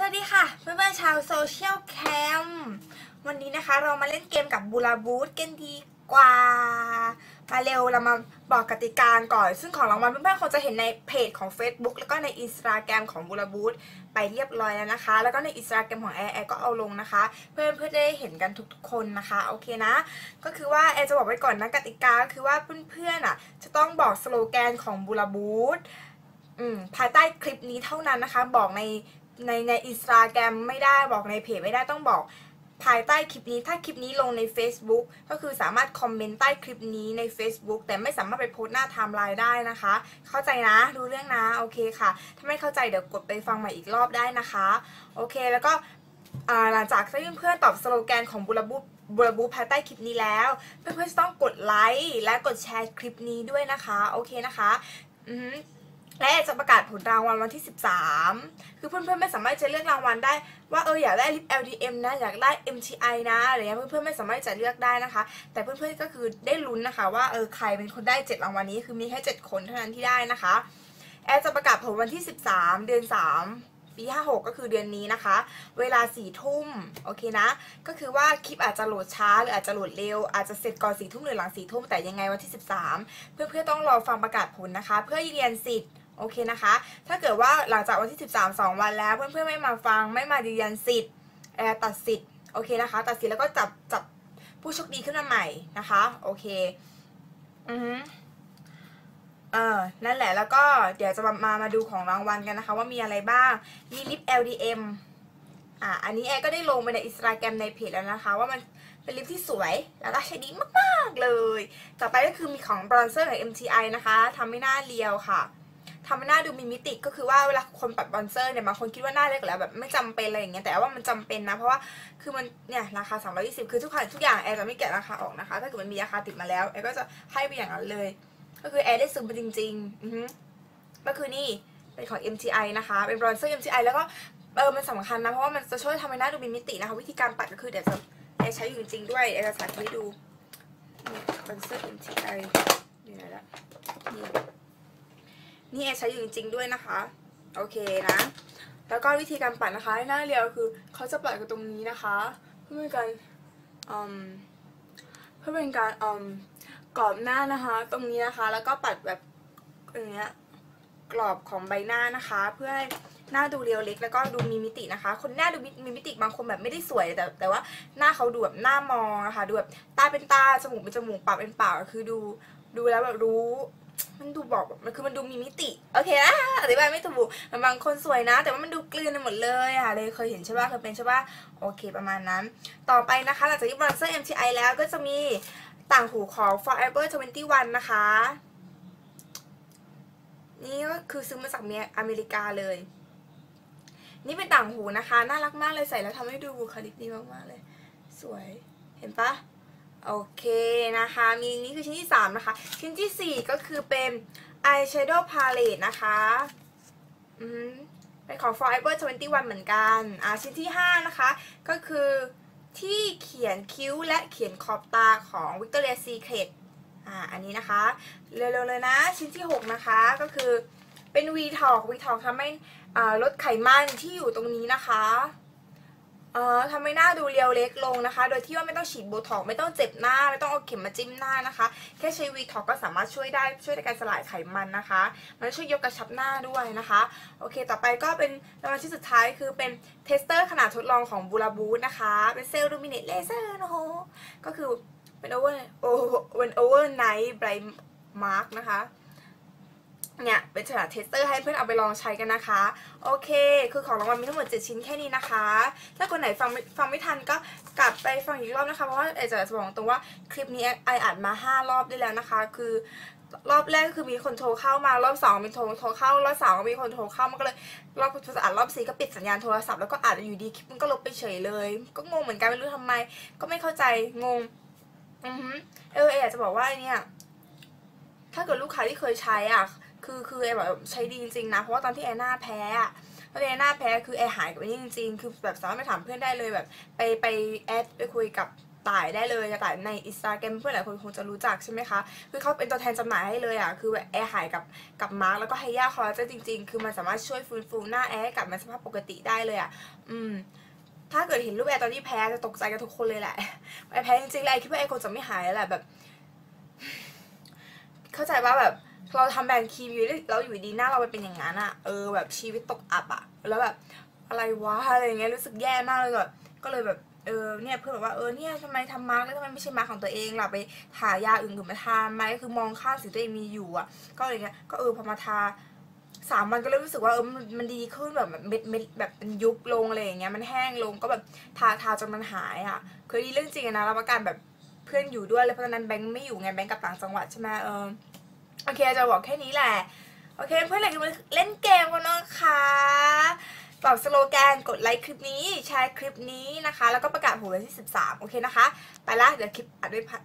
สวัสดีค่ะเพื่อนๆชาวโซเชียลแคมวันนี้นะคะเรามาเล่นเกมกับบูราบูธกันดีกว่า มาเร็วเรามาบอกกติกาก่อน ซึ่งของรางวัลเพื่อนๆคงจะเห็นในเพจของ Facebook แล้วก็ในอินสตาแกรมของบูราบูธไปเรียบร้อยแล้วนะคะ แล้วก็ในอินสตาแกรมของแอร์แอร์ก็เอาลงนะคะ เพื่อนเพื่อได้เห็นกันทุกๆคนนะคะโอเคนะ ก็คือว่าแอร์จะบอกไว้ก่อนนะกติกาคือว่าเพื่อนๆอะจะต้องบอกสโลแกนของบูราบูธภายใต้คลิปนี้เท่านั้นนะคะ บอกใน ในในอินสตาแกรมไม่ได้บอกในเพจไม่ได้ต้องบอกภายใต้คลิปนี้ถ้าคลิปนี้ลงใน Facebook ก็คือสามารถคอมเมนต์ใต้คลิปนี้ใน Facebook แต่ไม่สามารถไปโพสต์หน้าไทม์ไลน์ได้นะคะ เข้าใจนะรู้เรื่องนะโอเคค่ะ ถ้าไม่เข้าใจเดี๋ยวกดไปฟังใหม่อีกรอบได้นะคะ โอเคแล้วก็หลังจากที่เพื่อนๆตอบสโลแกนของบุรบูบุรบูภายใต้คลิปนี้แล้ว เพื่อนๆจะต้องกดไลค์และกดแชร์คลิปนี้ด้วยนะคะ โอเคนะคะ อือ และจะประกาศผลรางวัลวันที่ 13 คือเพื่อนๆไม่สามารถจะเลือกรางวัลได้ ว่าเอออยากได้ลิป LDM นะอยากได้ MTI นะอะไรเงี้ยเพื่อนๆไม่สามารถจะเลือกได้นะคะ แต่เพื่อนๆก็คือได้ลุ้นนะคะ ว่าเออใครเป็นคนได้ 7 รางวัลนี้คือมีแค่ 7 คนเท่านั้นที่ได้นะคะ แอร์จะประกาศผลวันที่ 13 เดือน 3ปี56 ก็คือเดือนนี้นะคะ เวลา4ทุ่มโอเคนะ ก็คือว่าคลิปอาจจะโหลดช้าหรืออาจจะโหลดเร็ว อาจจะเสร็จก่อน4ทุ่มหรือหลัง4ทุ่มแต่ยังไงวันที่ 13 เพื่อนๆต้องรอฟังประกาศผลนะคะ เพื่อยืนยันสิทธิ์ โอเคนะคะ ถ้าเกิดว่าหลังจากวันที่ 13 2 วันแล้ว เพื่อนๆไม่มาฟังไม่มายืนยันสิทธิ์แอร์ตัดสิทธิ์โอเคนะคะ ตัดสิทธิ์แล้วก็จับจับผู้โชคดีขึ้นมาใหม่นะคะโอเคอือฮึเออนั่นแหละแล้วก็เดี๋ยวจะมามาดูของรางวัลกันนะคะ ว่ามีอะไรบ้างมีลิป LDM อ่าอันนี้แอร์ก็ได้ลงไปในอินสตาแกรมในเพจแล้วนะคะ ว่ามันเป็นลิปที่สวยแล้วก็ใช้ดีมากๆเลย ต่อไปก็คือมีของบรอนเซอร์ของ MTI นะคะทำให้หน้าเรียวค่ะ ทำให้หน้าดูมีมิติก็คือว่าเวลาคนปัดบอนเซอร์เนี่ยบางคนคิดว่าหน้าเล็กแล้วแบบไม่จำเป็นอะไรอย่างเงี้ยแต่ว่ามันจำเป็นนะ เพราะว่าคือมันเนี่ยราคา 320 คือทุกอย่างทุกอย่างแอร์จะไม่แกะราคาออกนะคะ ถ้าเกิดมันมีราคาติดมาแล้วแอร์ก็จะให้ไปอย่างนั้นเลย ก็คือแอร์ได้ซึมไปจริงๆอือฮึก็คือนี่เป็นของ MTI นะคะ เป็นบอนเซอร์ MTI แล้วก็เออมันสำคัญนะเพราะว่ามันจะช่วยทำให้หน้าดูมีมิตินะคะ วิธีการปัดก็คือเดี๋ยวจะแอร์ใช้อยู่จริงๆด้วยแอร์จะสาธิตให้ดูบอนเซอร์ MTI อยู่ไหนละนี่ นี่แอร์ใช้อยู่จริง ๆ ด้วยนะคะ โอเคนะ แล้วก็วิธีการปัดนะคะหน้าเรียวคือเขาจะปัดกันตรงนี้นะคะ เพื่อเป็นการเพื่อเป็นการกรอบหน้านะคะ ตรงนี้นะคะ แล้วก็ปัดแบบอย่างเงี้ยกรอบของใบหน้านะคะ เพื่อให้หน้าดูเรียวเล็กแล้วก็ดูมีมิตินะคะ คนหน้าดูมีมิติบางคนแบบไม่ได้สวยแต่ แต่ว่าหน้าเขาดูแบบหน้ามองนะคะดูแบบตาเป็นตาจมูกเป็นจมูกปากเป็นปากคือดูดูแล้วแบบรู้ มันดูบอกแบบมันคือมันดูมีมิติ โอเคนะอธิบายไม่ถูกมันบางคนสวยนะ แต่ว่ามันดูกลืนไปหมดเลยอะเลยเคยเห็นใช่ป่ะเคยเป็นใช่ป่ะโอเคประมาณนั้น ต่อไปนะคะ หลังจากที่บรอนเซอร์ MTI แล้วก็จะมีต่างหูของ Forever 21 นะคะ นี่ก็คือซื้อมาจากเมียอเมริกาเลย นี่เป็นต่างหูนะคะ น่ารักมากเลยใส่แล้วทำให้ดูบุคลิกดีมากๆเลย สวยเห็นปะ โอเคนะคะ มีนี่คือชิ้นที่ 3 นะคะ ชิ้นที่ 4 ก็คือเป็น eyeshadow palette นะคะอืมเป็นของ Forever 21 เหมือนกันอ่าชิ้นที่ 5 นะคะ ก็คือที่เขียนคิ้วและเขียนขอบตาของ Victoria Secret อ่าอันนี้นะคะ เร็วๆเลยนะ ชิ้นที่ 6 นะคะก็คือเป็น V Talk V Talk ทำให้อ่าลดไขมันที่อยู่ตรงนี้นะคะ ทำให้หน้าดูเรียวเล็กลงนะคะ โดยที่ว่าไม่ต้องฉีดโบท็อกไม่ต้องเจ็บหน้า ไม่ต้องเอาเข็มมาจิ้มหน้านะคะ แค่ใช้วีท็อกก็สามารถช่วยได้ช่วยในการสลายไขมันนะคะ มันช่วยยกกระชับหน้าด้วยนะคะ โอเค ต่อไปก็เป็นรางวัลที่สุดท้ายคือเป็นเทสเตอร์ขนาดทดลองของบูราบูธนะคะ เป็นเซลลูมิเนตเลเซอร์นะโหก็คือเป็นโอเวอร์โอเป็นโอเวอร์ไนท์ไบรท์มาร์กนะคะ เนี่ยเป็นฉลากเทสเตอร์ให้เพื่อนเอาไปลองใช้กันนะคะ โอเค คือของรางวัลมีทั้งหมด 7 ชิ้นแค่นี้นะคะ ถ้าคนไหนฟังไม่ฟังไม่ทันก็กลับไปฟังอีกรอบนะคะ เพราะว่าเอจะจะบอกตรงว่าคลิปนี้ไออัดมา 5 รอบได้แล้วนะคะ คือรอบแรกคือมีคนโทรเข้ามารอบสองมีโทรโทรเข้ารอบสามก็มีคนโทรเข้ามันก็เลยรอบจะอัดรอบสี่ก็ปิดสัญญาณโทรศัพท์แล้วก็อัดอยู่ดีคลิปมันก็ลบไปเฉยเลย ก็งงเหมือนกันไม่รู้ทำไม ก็ไม่เข้าใจงงอือเออเออยากจะบอกว่าเนี่ย ถ้าเกิดลูกค้าที่เคยใช้อะ คือคือแอร์แบบใช้ดีจริงนะ เพราะว่าตอนที่แอร์หน้าแพ้ตอนที่แอร์หน้าแพ้คือแอร์หายกับไอ้นี่จริงๆ คือแบบสามารถไปถามเพื่อนได้เลยแบบ ไปไปแอดไปคุยกับต่ายได้เลยต่ายในอินสตาแกรมเพื่อนหลายคนคงจะรู้จักใช่ไหมคะ คือเขาเป็นตัวแทนจำหน่ายให้เลยอะ คือแบบแอร์หายกับกับมาร์กแล้วก็ไฮย่าคอลลาเจนจริง ๆ คือมันสามารถช่วยฟื้นฟูหน้าแอร์ให้กลับมาสภาพปกติได้เลยอะ อืม ถ้าเกิดเห็นรูปแอร์ตอนที่แพ้จะตกใจกันทุกคนเลยแหละแอร์แพ้จริงๆเลยคิดว่าแอร์คงจะไม่หายแล้วแหละแบบ เข้าใจว่าแบบ เราทำแบรนด์ครีมอยู่แล้วอยู่ดีหน้าเราไปเป็นอย่างนั้นอะเออแบบชีวิตตกอับอะแล้วแบบอะไรวะอะไรเงี้ยรู้สึกแย่มากเลยแบบก็เลยแบบเออเนี่ยเพื่อนบอกว่าเออเนี่ยทำไมทำมาร์กแล้วทำไมไม่ใช่มาร์กของตัวเองล่ะไปทายาอื่นๆมาทาไหมคือมองข้ามสิ่งที่ตัวเองมีอยู่อะก็อะไรเงี้ยก็เออพอมาทาสามวันก็เริ่มรู้สึกว่าเออมันดีขึ้นแบบเม็ดเม็ดแบบเป็นยุบลงอะไรอย่างเงี้ยมันแห้งลงก็แบบทาทาจนมันหายอะคือนี่เรื่องจริงอะนะรับประกันแบบเพื่อนอยู่ด้วยเลยเพราะตอนนั้นแบงค์ไม่อยู่ไงแบงค์กับต่างจังหวัดใช่ไหมเออ โอเคจะบอกแค่นี้แหละ โอเคเพื่อนอยากจะมาเล่นเกมกันนะคะบอกสโลแกนกดไลค์คลิปนี้แชร์คลิปนี้นะคะ แล้วก็ประกาศผลวันที่ 13 โอเคนะคะ ไปละเดี๋ยวคลิปอัดด้วยพัด